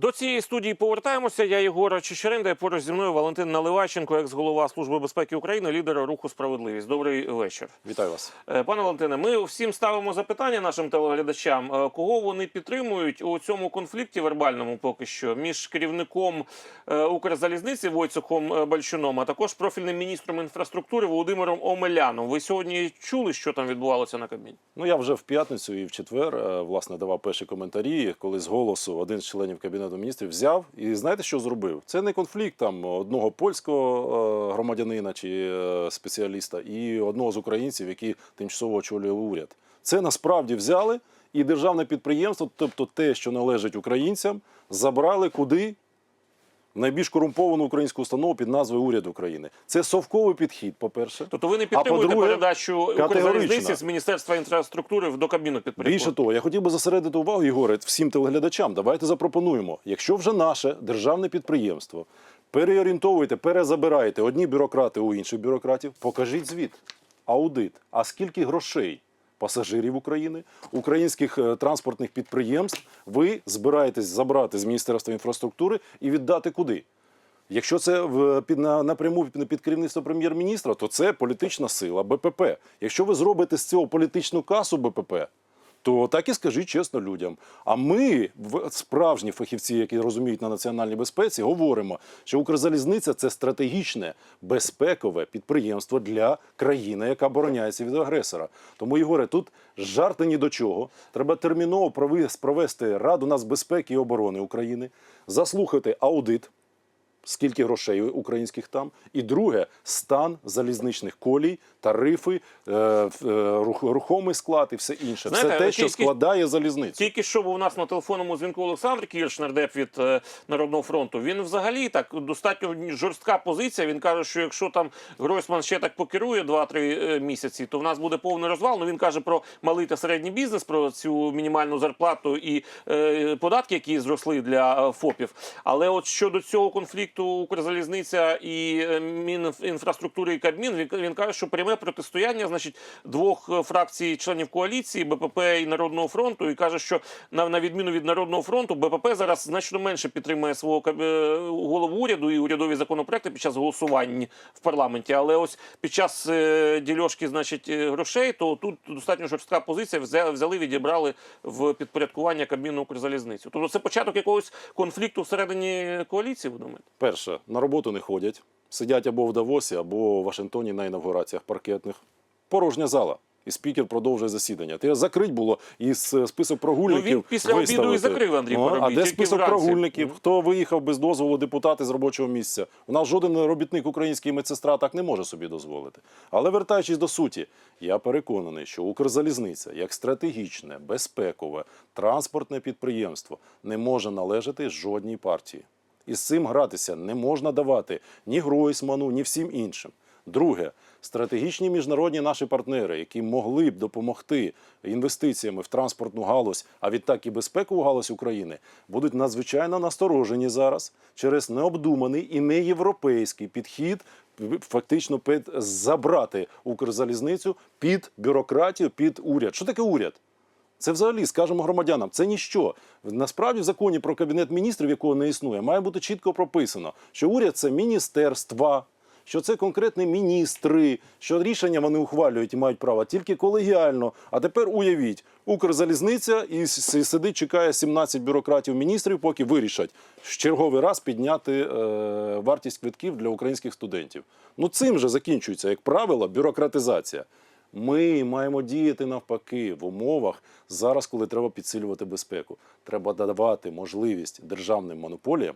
До цієї студії повертаємося. Я Єгор Чечеринда, поруч зі мною Валентин Наливайченко, екс-голова Служби безпеки України, лідер руху Справедливість. Добрий вечір. Вітаю вас. Е, Пане Валентине, ми всім ставимо запитання нашим телеглядачам, е, кого вони підтримують у цьому конфлікті вербальному поки що між керівником е, Укрзалізниці Войцехом Бальчуном, а також профільним міністром інфраструктури Володимиром Омеляном. Ви сьогодні чули, що там відбувалося на Кабміні? Ну я вже в п'ятницю і в четвер власне давав перші коментарі, коли з голосу один з членів кабінету міністрів взяв і знаєте, що зробив? Це не конфлікт там одного польського е, громадянина чи е, спеціаліста і одного з українців, який тимчасово очолює уряд. Це насправді взяли і державне підприємство, тобто те, що належить українцям, забрали куди? Найбільш корумповану українську установу під назвою Уряд України. Це совковий підхід, по-перше. Тобто ви не підтримуєте передачу. Укрзалізниці з Міністерства інфраструктури до Кабміну підприємства? Більше того, я хотів би зосередити увагу, Ігоре, всім телеглядачам. Давайте запропонуємо. Якщо вже наше державне підприємство переорієнтовуєте, перезабираєте одні бюрократи у інших бюрократів, покажіть звіт, аудит. А скільки грошей пасажирів України, українських е, транспортних підприємств ви збираєтесь забрати з Міністерства інфраструктури і віддати куди? Якщо це в під на напряму під, під керівництво прем'єр-міністра, то це політична сила БПП. Якщо ви зробите з цього політичну касу БПП, то так і скажіть чесно людям. А ми, справжні фахівці, які розуміють на національній безпеці, говоримо, що Укрзалізниця це стратегічне безпекове підприємство для країни, яка обороняється від агресора. Тому, Ігоре, тут жарти ні до чого. Треба терміново провести Раду нацбезпеки і оборони України, заслухати аудит скільки грошей українських там. І друге стан залізничних колій, тарифи, е, е, рух- рухомий склад і все інше. Знаєте, Це те, що тільки- складає залізницю. Тільки що був у нас на телефонному дзвінку Олександр Кірш, нардеп від е, Народного фронту. Він взагалі так достатньо жорстка позиція. Він каже, що якщо там Гройсман ще так покерує 2-3 е, місяці, то в нас буде повний розвал. Ну він каже про малий та середній бізнес, про цю мінімальну зарплату і е, податки, які зросли для ФОПів. Але от щодо цього конфлікту Укрзалізниця і е, Мінінфраструктури і Кабмін, він, каже, що пряме протистояння, значить, двох е, фракцій членів коаліції БПП і Народного фронту, і каже, що на, на відміну від Народного фронту, БПП зараз значно менше підтримує свого е, голову уряду і урядові законопроекти під час голосувань в парламенті. Але ось під час е, дільошки, значить, е, грошей, то тут достатньо жорстка позиція. Взя- Взяли, відібрали в підпорядкування Кабміну Укрзалізницю. Тобто це початок якогось конфлікту всередині коаліції, ви думаєте? Перше, на роботу не ходять, сидять або в Давосі, або в Вашингтоні на інавгураціях паркетних. Порожня зала. І спікер продовжує засідання. Ти закрить було і список прогульників. Ну, він після обіду і закрив, Андрій Ну, Парубій, А де список вранці. прогульників? Хто виїхав без дозволу депутати з робочого місця? У нас жоден робітник український медсестра так не може собі дозволити. Але вертаючись до суті, я переконаний, що Укрзалізниця як стратегічне, безпекове, транспортне підприємство не може належати жодній партії. І з цим гратися не можна давати ні Гройсману, ні всім іншим. Друге, стратегічні міжнародні наші партнери, які могли б допомогти інвестиціями в транспортну галузь, а відтак і безпекову галузь України, будуть надзвичайно насторожені зараз через необдуманий і неєвропейський підхід. Фактично під забрати Укрзалізницю під бюрократію, під уряд. Що таке уряд? Це взагалі, скажемо громадянам, це ніщо. Насправді в законі про кабінет міністрів, якого не існує, має бути чітко прописано, що уряд це міністерства, що це конкретні міністри, що рішення вони ухвалюють і мають право тільки колегіально. А тепер уявіть, Укрзалізниця і сидить, чекає 17 бюрократів міністрів, поки вирішать в черговий раз підняти е, вартість квитків для українських студентів. Ну цим же закінчується, як правило, бюрократизація. Ми маємо діяти навпаки в умовах зараз, коли треба підсилювати безпеку. Треба давати можливість державним монополіям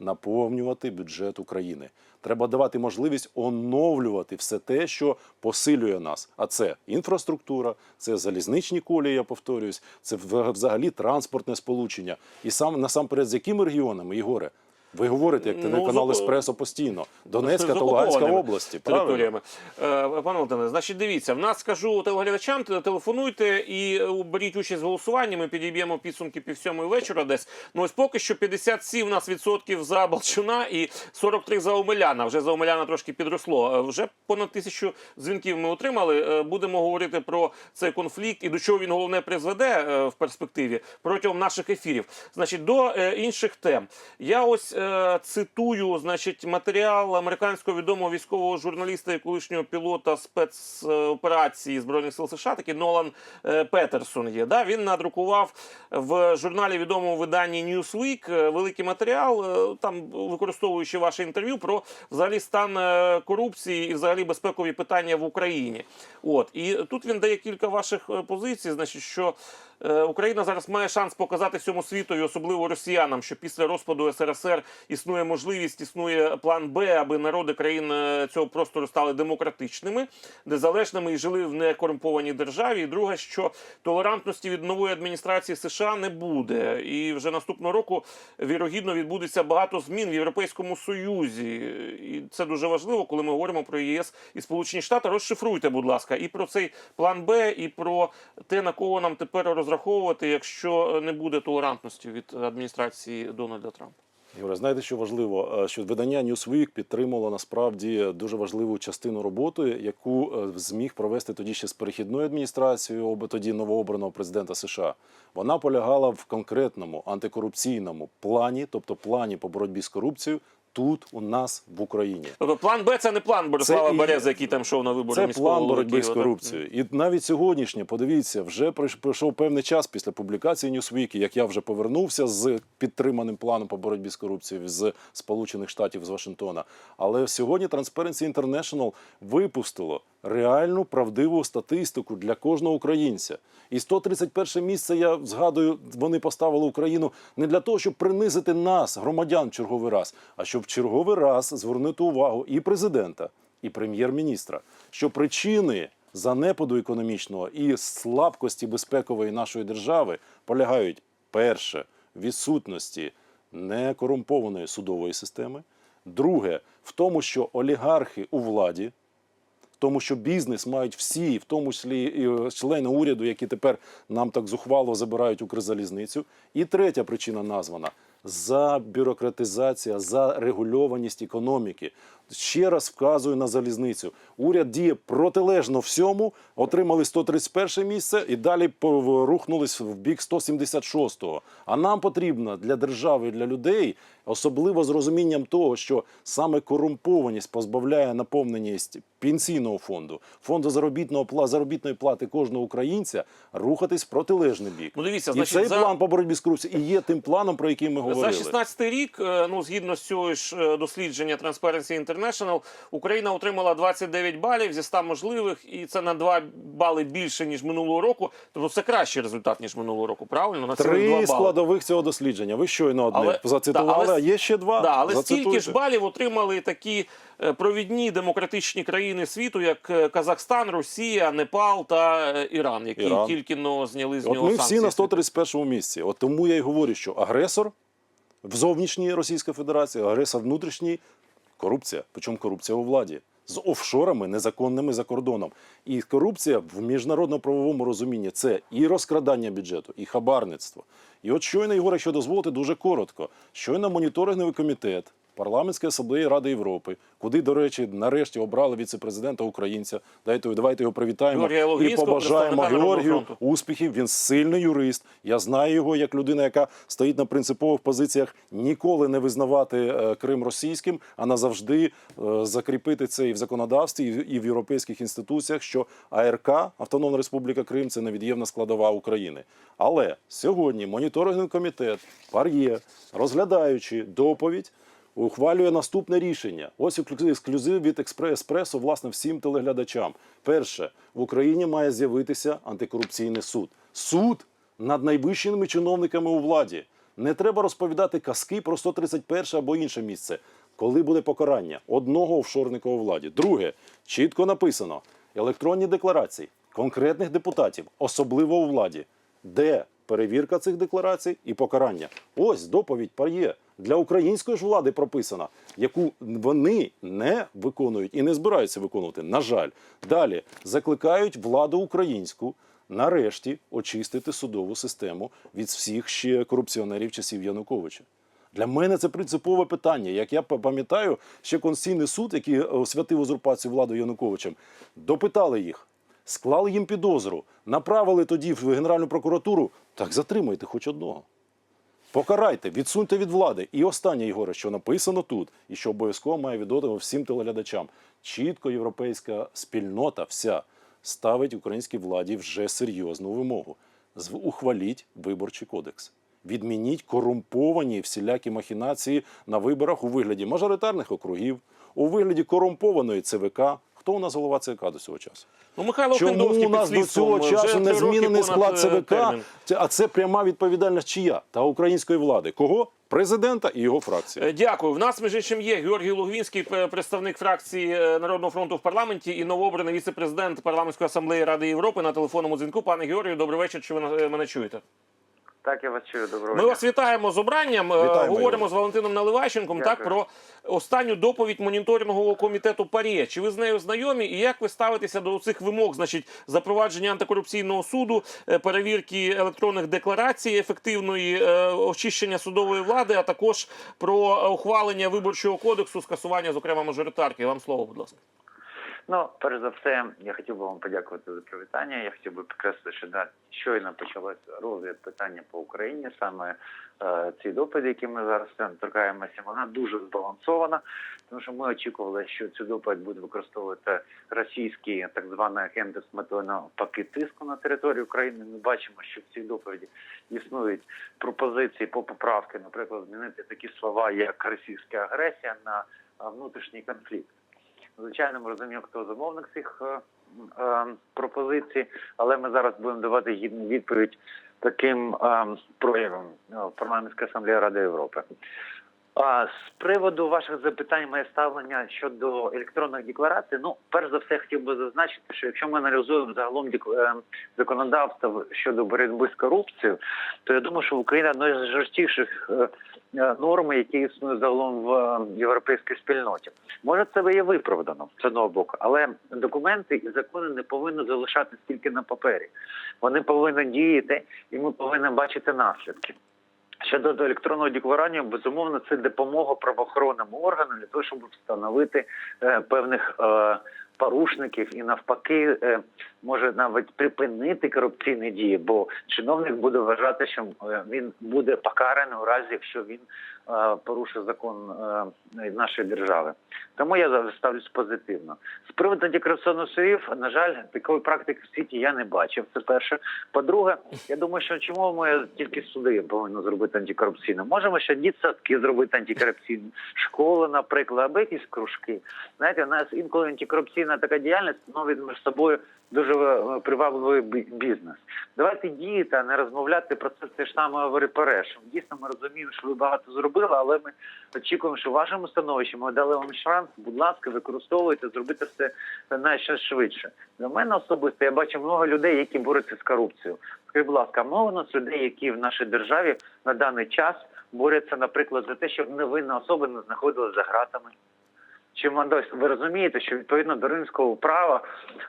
наповнювати бюджет України. Треба давати можливість оновлювати все те, що посилює нас. А це інфраструктура, це залізничні колії, я повторююсь, це взагалі транспортне сполучення. І сам насамперед з якими регіонами, Ігоре? Ви говорите, як Ну, телеканал зо- Еспресо постійно. Донецька та Луганська області. Правильно? територіями. Е, Пане Володимире, значить, дивіться, в нас скажу телеглядачам, телефонуйте і е, беріть участь в голосуванні. Ми підіб'ємо підсумки пів сьомої вечора десь. Ну ось поки що 57 у нас відсотків за Балчуна і 43 за Омеляна. Вже за Омеляна трошки підросло. Е, Вже понад тисячу дзвінків ми отримали. Будемо говорити про цей конфлікт і до чого він головне призведе в перспективі протягом наших ефірів. Значить, до інших тем. Я ось е, цитую, значить, матеріал американського відомого військового журналіста і колишнього пілота спецоперації збройних сил США, такий Нолан е, Петерсон є. Да? Він надрукував в журналі відомому виданні Newsweek е, великий матеріал, там використовуючи ваше інтерв'ю про взагалі стан корупції і взагалі безпекові питання в Україні. От і тут він дає кілька ваших позицій. Значить, що Україна зараз має шанс показати всьому світові, особливо росіянам, що після розпаду СРСР існує можливість, існує план Б, аби народи країн е, цього простору стали демократичними, незалежними і жили в некорумпованій державі. І друге, що толерантності від нової адміністрації США не буде. І вже наступного року вірогідно відбудеться багато змін в Європейському Союзі. І це дуже важливо, коли ми говоримо про ЄС і Сполучені Штати. Розшифруйте, будь ласка, і про цей план Б, і про те, на кого нам тепер розраховувати, якщо не буде толерантності від адміністрації Дональда Трампа. Юра, знаєте, що важливо? Е, Що видання Newsweek підтримало насправді дуже важливу частину роботи, яку е, зміг провести тоді ще з перехідною адміністрацією, об- тоді новообраного президента США. Вона полягала в конкретному антикорупційному плані, тобто плані по боротьбі з корупцією. Тут у нас в Україні Тобто план Б це не план Борислава і- Берези, який там йшов на вибори це міського план боротьби з корупцією. І навіть сьогоднішнє, подивіться, вже пройш- пройшов певний час після публікації Newsweek, як я вже повернувся з підтриманим планом по боротьбі з корупцією з Сполучених Штатів з Вашингтона. Але сьогодні Transparency International випустило реальну правдиву статистику для кожного українця. І 131 місце я згадую, вони поставили Україну не для того, щоб принизити нас, громадян, в черговий раз, а щоб в черговий раз звернути увагу і президента, і прем'єр-міністра, що причини занепаду економічного і слабкості безпекової нашої держави полягають перше в відсутності некорумпованої судової системи, друге в тому, що олігархи у владі тому що бізнес мають всі, в тому числі і члени уряду, які тепер нам так зухвало забирають Укрзалізницю. І третя причина названа забюрократизація, зарегульованість економіки. Ще раз вказую на залізницю. Уряд діє протилежно всьому, отримали 131 місце і далі рухнулись в бік 176-го. А нам потрібно для держави для людей, особливо з розумінням того, що саме корумпованість позбавляє наповненість пенсійного фонду, фонду заробітного заробітної плати кожного українця, рухатись в протилежний бік. Ну, дивіться, і значить, цей за- план по боротьбі з корупцією і є тим планом, про який ми говорили. За 16 рік, е, ну згідно з цього ж е, дослідження Transparency International, Україна отримала 29 балів зі 100 можливих, і це на 2 бали більше ніж минулого року. Тобто це кращий результат ніж минулого року. Правильно на Три складових цього дослідження. Ви щойно одне Але- зацитували, да, є ще два. Да, але Зацитуйте. стільки ж балів отримали такі е, провідні демократичні країни світу, як е, Казахстан, Росія, Непал та е, Іран, які Іран. тільки но зняли з От нього ми всі на 131 місці. От тому я й говорю, що агресор в зовнішній Російській Федерації, агресор внутрішній корупція. Причому корупція у владі. З офшорами незаконними за кордоном. І корупція в міжнародно-правовому розумінні це і розкрадання бюджету, і хабарництво. І от щойно, Ігор, якщо дозволити, дуже коротко. Щойно моніторинговий комітет парламентської асамблеї Ради Європи, куди, до речі, нарешті обрали віце-президента українця. Дайте, давайте його привітаємо і побажаємо Георгію успіхів. Він сильний юрист. Я знаю його як людина, яка стоїть на принципових позиціях ніколи не визнавати е, Крим російським, а назавжди е, закріпити це і в законодавстві, і в- і в європейських інституціях, що АРК, Автономна Республіка Крим, це невід'ємна складова України. Але сьогодні моніторинговий комітет ПАРЄ, розглядаючи доповідь. Ухвалює наступне рішення. Ось ексклюзив від «Експре- Еспресо, власне, всім телеглядачам. Перше, в Україні має з'явитися антикорупційний суд. Суд над найвищими чиновниками у владі. Не треба розповідати казки про 131 або інше місце. Коли буде покарання одного офшорника у владі. Друге, чітко написано: електронні декларації конкретних депутатів, особливо у владі. Де перевірка цих декларацій і покарання? Ось доповідь пар'є. Для української ж влади прописана, яку вони не виконують і не збираються виконувати. На жаль, далі закликають владу українську нарешті очистити судову систему від всіх ще корупціонерів часів Януковича. Для мене це принципове питання. Як я пам'ятаю, ще Конституційний суд, який освятив узурпацію влади Януковичем, допитали їх, склали їм підозру, направили тоді в Генеральну прокуратуру. Так затримайте хоч одного. Покарайте, відсуньте від влади. І останнє, Ігоре, що написано тут, і що обов'язково має відомо всім телеглядачам. Чітко європейська спільнота вся ставить українській владі вже серйозну вимогу. Ухваліть виборчий кодекс. Відмініть корумповані всілякі махінації на виборах у вигляді мажоритарних округів, у вигляді корумпованої ЦВК. Хто у нас голова ЦВК до цього часу? Ну, Михайло Чому у нас до цього часу не змінений склад е, ЦВК? термін. А це пряма відповідальність чия? Та української влади. Кого? Президента і його фракції. Е, Дякую. В нас між іншим є Георгій Лугвінський, представник фракції е, Народного фронту в парламенті і новообраний віце-президент парламентської асамблеї Ради Європи на телефонному дзвінку. Пане Георгію, добрий вечір. Чи ви е, мене чуєте? Так, я вас чую. Доброго Ми вас вітаємо з обранням. Е, Вітаємо, Говоримо з Валентином Наливайченком так про останню доповідь моніторингового комітету ПАРЄ. Чи ви з нею знайомі? І як ви ставитеся до цих вимог? Значить, запровадження антикорупційного суду, е, перевірки електронних декларацій, ефективної е, очищення судової влади, а також про ухвалення виборчого кодексу, скасування, зокрема, мажоритарки. Вам слово, будь ласка. Ну, перш за все, я хотів би вам подякувати за привітання. Я хотів би підкреслити, що да, щойно почалося розгляд питання по Україні. Саме е, ці доповіді, які ми зараз е, торкаємося, вона дуже збалансована, тому що ми очікували, що цю доповідь буде використовувати російські так звані агенти з метою навпаки тиску на територію України. Ми бачимо, що в цій доповіді існують пропозиції по поправки, наприклад, змінити такі слова, як російська агресія на е, внутрішній конфлікт. Звичайно, ми розуміємо, хто замовник цих е, е, пропозицій, але ми зараз будемо давати гідну відповідь таким е, проявам парламентської в асамблеї Ради Європи. З приводу ваших запитань, моє ставлення щодо електронних декларацій, ну перш за все, хотів би зазначити, що якщо ми аналізуємо загалом е, законодавство щодо боротьби з корупцією, то я думаю, що Україна одна з жорсткіших е, е, норм, які існують загалом в європейській спільноті. Може, це є виправдано з одного боку, але документи і закони не повинні залишатись тільки на папері. Вони повинні діяти, і ми повинні бачити наслідки. Щодо до електронного декларування, безумовно, це допомога правоохоронним органам для того, щоб встановити е, певних е, порушників і навпаки е, може навіть припинити корупційні дії, бо чиновник буде вважати, що він буде покараний у разі, якщо він е, порушить закон е, нашої держави. Тому я ставлюсь позитивно. З приводу антикорупційних на жаль, такої практики в світі я не бачив. Це перше. По-друге, я думаю, що чому ми тільки суди повинні зробити антикорупційно? Можемо ще дітсадки зробити антикорупційно, школи, наприклад, або якісь кружки. Знаєте, у нас інколи антикорупційна така діяльність становить між собою дуже е, привабливий бізнес. Давайте діяти, а не розмовляти про це те ж саме говорить Переш. Дійсно, ми розуміємо, що ви багато зробили, але ми очікуємо, що в вашому становищі ми дали вам шанс. Будь ласка, використовуйте, зробити все найше швидше. Для мене особисто я бачу много людей, які борються з корупцією. Скажіть, будь ласка, у нас людей, які в нашій державі на даний час борються, наприклад, за те, щоб невинна особа не знаходилася за ґратами. Чи Мандось, ви розумієте, що відповідно до римського права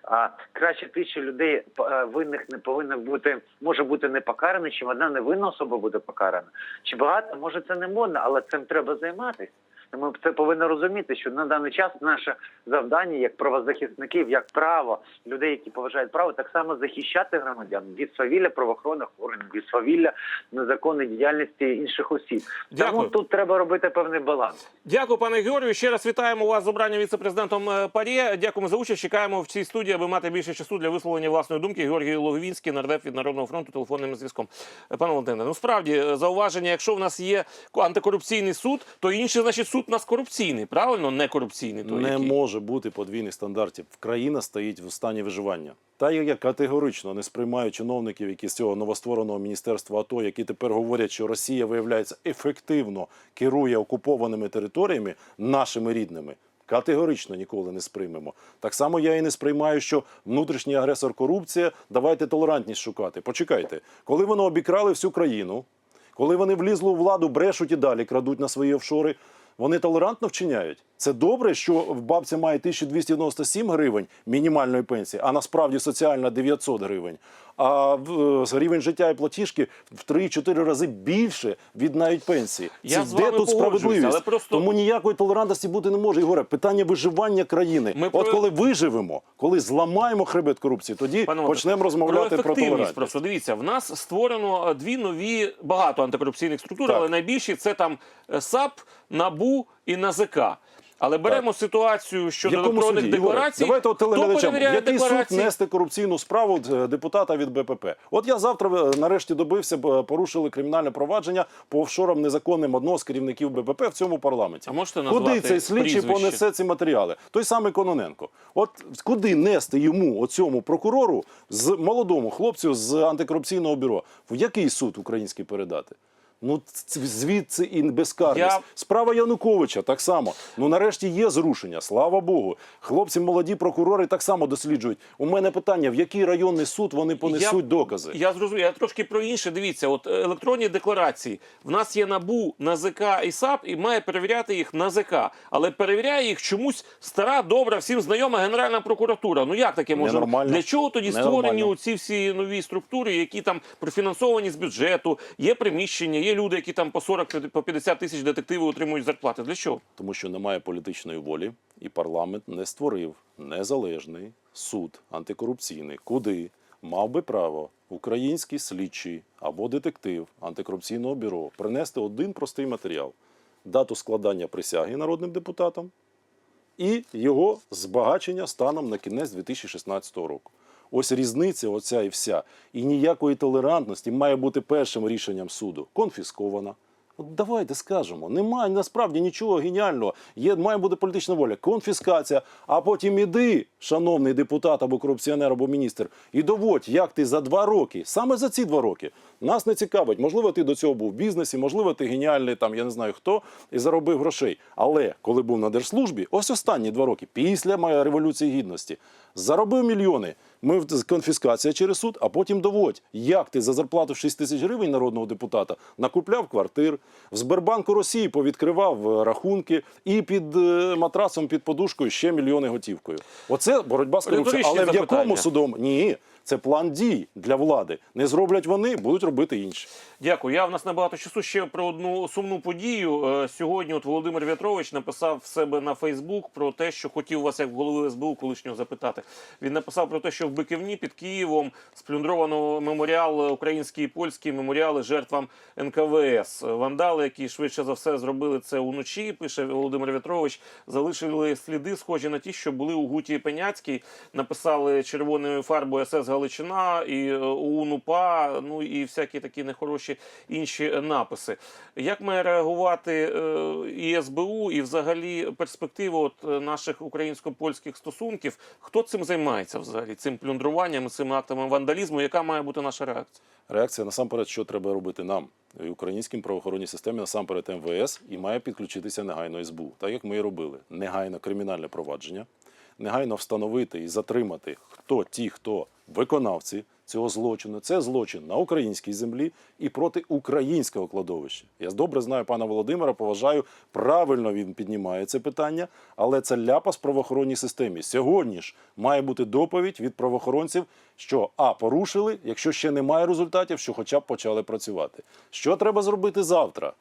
а, краще тисячі людей е, винних не повинно бути, може бути не покарана, чим одна невинна особа буде покарана. Чи багато може це не модно, але цим треба займатися. Ми це повинні розуміти, що на даний час наше завдання як правозахисників, як право людей, які поважають право, так само захищати громадян від свавілля правоохоронних органів, від свавілля незаконної діяльності інших осіб. Дякую. Тому тут треба робити певний баланс. Дякую, пане Георгію. Ще раз вітаємо вас з обранням віце-президентом е, Дякуємо за участь. Чекаємо в цій студії, аби мати більше часу для висловлення власної думки. Георгій Логвінський, нардеп від Народного фронту, телефонним зв'язком. Е, Пане Валентине, ну справді е, зауваження, якщо в нас є антикорупційний суд, то інший, значить, суд у нас корупційний, правильно? Не корупційний. То Не який? може бути подвійних стандартів. Країна стоїть в стані виживання. Та я категорично не сприймаю чиновників, які з цього новоствореного міністерства АТО, які тепер говорять, що Росія виявляється ефективно керує окупованими територіями нашими рідними. Категорично ніколи не сприймемо. Так само я і не сприймаю, що внутрішній агресор корупція. Давайте толерантність шукати. Почекайте, коли вони обікрали всю країну, Коли вони влізли у владу, брешуть і далі крадуть на свої офшори. Вони толерантно вчиняють. Це добре, що в бабця має 1297 гривень мінімальної пенсії, а насправді соціальна 900 гривень. А в- е, рівень життя і платіжки в 3-4 рази більше від навіть пенсії. Я Це з де вами тут справедливість? але просто- Тому ніякої толерантності бути не може. Ігоре, питання виживання країни. Ми От про- коли виживемо, коли зламаємо хребет корупції, тоді Пане почнемо розмовляти про, ефективність толерантність. Просто дивіться, в нас створено е, дві нові багато антикорупційних структур, Так. але найбільші це там е, САП, НАБУ і НАЗК. Але беремо ситуацію щодо електронних? Декларацій. давайте от телеглядачам. Який декларації? суд нести корупційну справу е, депутата від БПП? От я завтра е, нарешті добився, е, порушили кримінальне провадження по офшорам незаконним одного з керівників БПП в цьому парламенті. А можете куди цей слідчий прізвище? понесе ці матеріали? Той самий Кононенко. От куди нести йому, оцьому прокурору, з молодому хлопцю з антикорупційного бюро? В який суд український передати? Ну звідси і безкарність. Я- Справа Януковича так само. Ну нарешті є зрушення. Слава Богу. Хлопці, молоді прокурори так само досліджують. У мене питання: в який районний суд вони понесуть Я- докази? Я зрозумів. Я трошки про інше. Дивіться, от е, електронні декларації. В нас є НАБУ, НАЗК і САП, і має перевіряти їх НАЗК. Але перевіряє їх чомусь стара, добра, всім знайома Генеральна прокуратура. Ну як таке може? Для чого тоді створені оці всі нові структури, які там профінансовані з бюджету, є приміщення, є люди, які там по 40 по 50 тисяч детективи отримують зарплати. Для чого? Тому що немає політичної волі, і парламент не створив незалежний суд антикорупційний, куди мав би право український слідчий або детектив антикорупційного бюро принести один простий матеріал: дату складання присяги народним депутатам і його збагачення станом на кінець 2016 року. Ось різниця, оця і вся. І ніякої толерантності має бути першим рішенням суду. Конфіскована. От давайте скажемо, немає насправді нічого геніального. Є, має бути політична воля, конфіскація, а потім іди, шановний депутат або корупціонер, або міністр, і доводь, як ти за два роки, саме за ці два роки, нас не цікавить. Можливо, ти до цього був в бізнесі, можливо, ти геніальний, там я не знаю хто, і заробив грошей. Але коли був на держслужбі, ось останні два роки, після революції гідності, заробив мільйони. Ми в- конфіскація через суд, а потім доводь, як ти за зарплату в 6 тисяч гривень народного депутата накупляв квартир, в Сбербанку Росії повідкривав е, рахунки і під е, матрасом, під подушкою ще мільйони готівкою. Оце боротьба з корупцією. Але в якому судом? Ні. Це план дій для влади. Не зроблять вони, будуть робити інші. Дякую. Я в нас набагато часу ще про одну сумну подію. Е, Сьогодні от Володимир В'ятрович написав в себе на Фейсбук про те, що хотів вас, як голови СБУ, колишнього запитати. Він написав про те, що в Биківні під Києвом сплюндровано меморіал український і польський меморіали жертвам НКВС. Вандали, які швидше за все зробили це уночі, пише Володимир В'ятрович, залишили сліди, схожі на ті, що були у Гуті Пеняцькій. Написали червоною фарбою СС Галичина і е, ОУН УПА, ну і всякі такі нехороші інші написи. Як має реагувати е, і СБУ, і взагалі перспективу от е, наших українсько-польських стосунків? Хто цим займається взагалі? Цим плюндруванням, цими актами вандалізму? Яка має бути наша реакція? Реакція насамперед, що треба робити нам, українським правоохоронній системі, насамперед МВС, і має підключитися негайно СБУ, так як ми і робили. Негайно кримінальне провадження, негайно встановити і затримати, хто ті, хто виконавці цього злочину. Це злочин на українській землі і проти українського кладовища. Я добре знаю пана Володимира, поважаю, правильно він піднімає це питання, але це ляпас правоохоронній системі. Сьогодні ж має бути доповідь від правоохоронців, що а порушили, якщо ще немає результатів, що хоча б почали працювати. Що треба зробити завтра?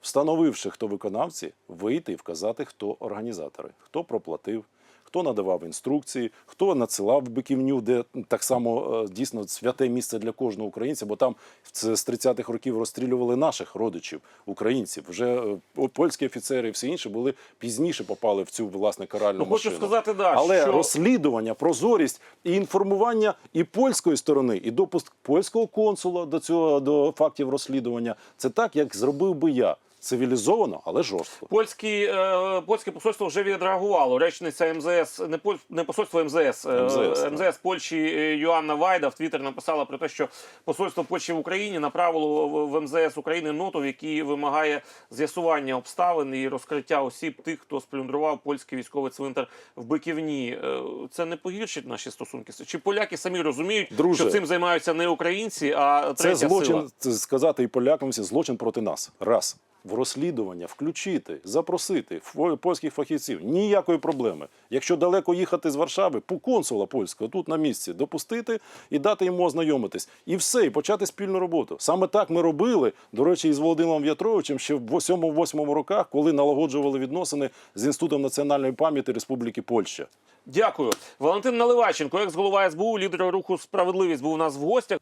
Встановивши, хто виконавці, вийти і вказати, хто організатори, хто проплатив, хто надавав інструкції, хто надсилав в биківню, де так само е, дійсно святе місце для кожного українця, бо там з 30-х років розстрілювали наших родичів, українців. Вже е, польські офіцери і всі інші були пізніше попали в цю власне каральну Ну, хочу машину. сказати, да, але що- розслідування, прозорість і інформування і польської сторони, і допуск польського консула до цього до фактів розслідування. Це так, як зробив би я. Цивілізовано, але жорстко. Польські, е, польське посольство вже відреагувало. Речниця МЗС, не, поль, не посольство МЗС, е, МЗС, так. МЗС Польщі е, Йоанна Вайда в Твіттер написала про те, що посольство Польщі в Україні направило в- МЗС України ноту, в якій вимагає з'ясування обставин і розкриття осіб тих, хто сплюндрував польський військовий цвинтар в Биківні. Е, Це не погіршить наші стосунки? Чи поляки самі розуміють, Друже, що цим займаються не українці, а Це злочин, сила? сказати і полякам, всі, злочин проти нас. Раз. В розслідування включити, запросити польських фахівців. Ніякої проблеми. Якщо далеко їхати з Варшави, по консула польського тут на місці допустити і дати йому ознайомитись. І все, і почати спільну роботу. Саме так ми робили, до речі, із Володимиром В'ятровичем ще в 7-8 роках, коли налагоджували відносини з Інститутом національної пам'яті Республіки Польща. Дякую. Валентин Наливайченко, екс-голова СБУ, лідер руху справедливість, був у нас в гостях.